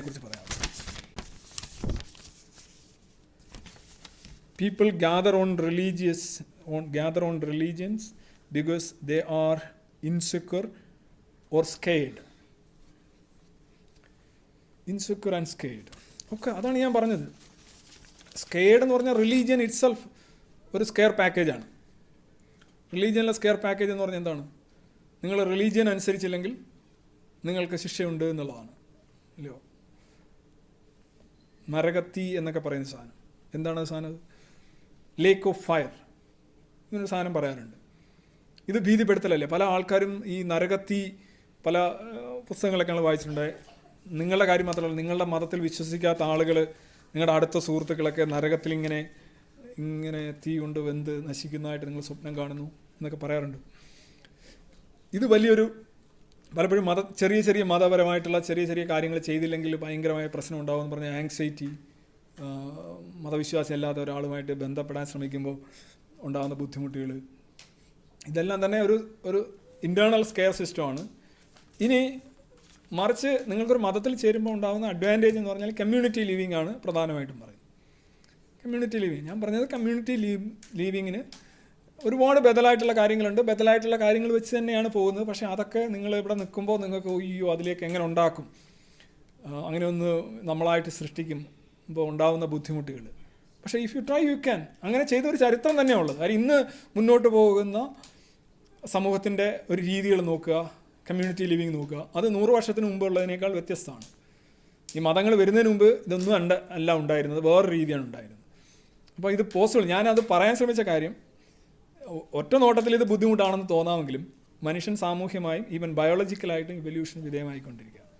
കുറിച്ച് പറയാം. People gather on religious on gather on religions because they are insecure or scared insecure and scared okay അതാണ് ഞാൻ പറഞ്ഞത്. Scared എന്ന് പറഞ്ഞാൽ റിലീജിയൻ ഇറ്റ്സെൽഫ് ഒരു സ്കെയർ പാക്കേജാണ് റിലീജിയനിലെ സ്കെയർ പാക്കേജ് എന്ന് പറഞ്ഞാൽ എന്താണ്? നിങ്ങൾ റിലീജിയൻ അനുസരിച്ചില്ലെങ്കിൽ നിങ്ങൾക്ക് ശിക്ഷയുണ്ട് എന്നുള്ളതാണ്. ഇല്ലയോ? നരകത്തി എന്നൊക്കെ പറയുന്ന സാധനം. എന്താണ് സാധനം? ലേക്ക് ഓഫ് ഫയർ ഇങ്ങനൊരു സാധനം പറയാറുണ്ട്. ഇത് ഭീതിപ്പെടുത്തലല്ലേ? പല ആൾക്കാരും ഈ നരകത്തി പല പുസ്തകങ്ങളൊക്കെ ഞങ്ങൾ വായിച്ചിട്ടുണ്ട്. നിങ്ങളുടെ കാര്യം മാത്രമല്ല നിങ്ങളുടെ മതത്തിൽ വിശ്വസിക്കാത്ത ആളുകൾ നിങ്ങളുടെ അടുത്ത സുഹൃത്തുക്കളൊക്കെ നരകത്തിൽ ഇങ്ങനെ ഇങ്ങനെ തീ കൊണ്ട് വെന്ത് നശിക്കുന്നതായിട്ട് നിങ്ങൾ സ്വപ്നം കാണുന്നു എന്നൊക്കെ പറയാറുണ്ട്. ഇത് വലിയൊരു പലപ്പോഴും മത ചെറിയ ചെറിയ മതപരമായിട്ടുള്ള ചെറിയ ചെറിയ കാര്യങ്ങൾ ചെയ്തില്ലെങ്കിൽ ഭയങ്കരമായ പ്രശ്നം ഉണ്ടാകുമെന്ന് പറഞ്ഞ ആങ്സൈറ്റി മതവിശ്വാസം അല്ലാത്ത ഒരാളുമായിട്ട് ബന്ധപ്പെടാൻ ശ്രമിക്കുമ്പോൾ ഉണ്ടാകുന്ന ബുദ്ധിമുട്ടുകൾ. ഇതെല്ലാം തന്നെ ഒരു ഒരു ഇന്റേർണൽ സ്കെയർ സിസ്റ്റമാണ് ഇനി മറിച്ച് നിങ്ങൾക്കൊരു മതത്തിൽ ചേരുമ്പോൾ ഉണ്ടാകുന്ന അഡ്വാന്റേജ് എന്ന് പറഞ്ഞാൽ കമ്മ്യൂണിറ്റി ലിവിങ് ആണ് പ്രധാനമായിട്ടും പറയുന്നത്. കമ്മ്യൂണിറ്റി ലിവിങ് ഞാൻ പറഞ്ഞത് കമ്മ്യൂണിറ്റി ലീവ് ലീവിങ്ങിന് ഒരുപാട് ബദലായിട്ടുള്ള കാര്യങ്ങളുണ്ട്. ബദലായിട്ടുള്ള കാര്യങ്ങൾ വെച്ച് തന്നെയാണ് പോകുന്നത്. പക്ഷേ അതൊക്കെ നിങ്ങൾ ഇവിടെ നിൽക്കുമ്പോൾ നിങ്ങൾക്ക് അയ്യോ അതിലേക്ക് എങ്ങനെ ഉണ്ടാക്കും? അങ്ങനെ ഒന്ന് നമ്മളായിട്ട് സൃഷ്ടിക്കും. ഇപ്പോൾ ഉണ്ടാകുന്ന ബുദ്ധിമുട്ടുകൾ. പക്ഷേ if you try you can അങ്ങനെ ചെയ്ത ഒരു ചരിത്രം തന്നെയാണ് ഉള്ളത്. കാര്യം ഇന്ന് മുന്നോട്ട് പോകുന്ന സമൂഹത്തിന്റെ ഒരു രീതികൾ നോക്കുക. കമ്മ്യൂണിറ്റി ലിവിങ് നോക്കുക. അത് നൂറ് വർഷത്തിന് മുമ്പുള്ളതിനേക്കാൾ വ്യത്യസ്തമാണ്. ഈ മതങ്ങൾ വരുന്നതിന് മുമ്പ് ഇതൊന്നും അല്ല ഉണ്ടായിരുന്നത്. വേറൊരു രീതിയാണ് ഉണ്ടായിരുന്നത്. അപ്പോൾ ഇത് പോസിബിൾ ഞാനത് പറയാൻ ശ്രമിച്ച കാര്യം ഒറ്റ നോട്ടത്തിൽ ഇത് ബുദ്ധിമുട്ടാണെന്ന് തോന്നാമെങ്കിലും മനുഷ്യൻ സാമൂഹ്യമായും ഈവൻ ബയോളജിക്കലായിട്ടും ഇവല്യൂഷൻ വിധേയമായിക്കൊണ്ടിരിക്കുക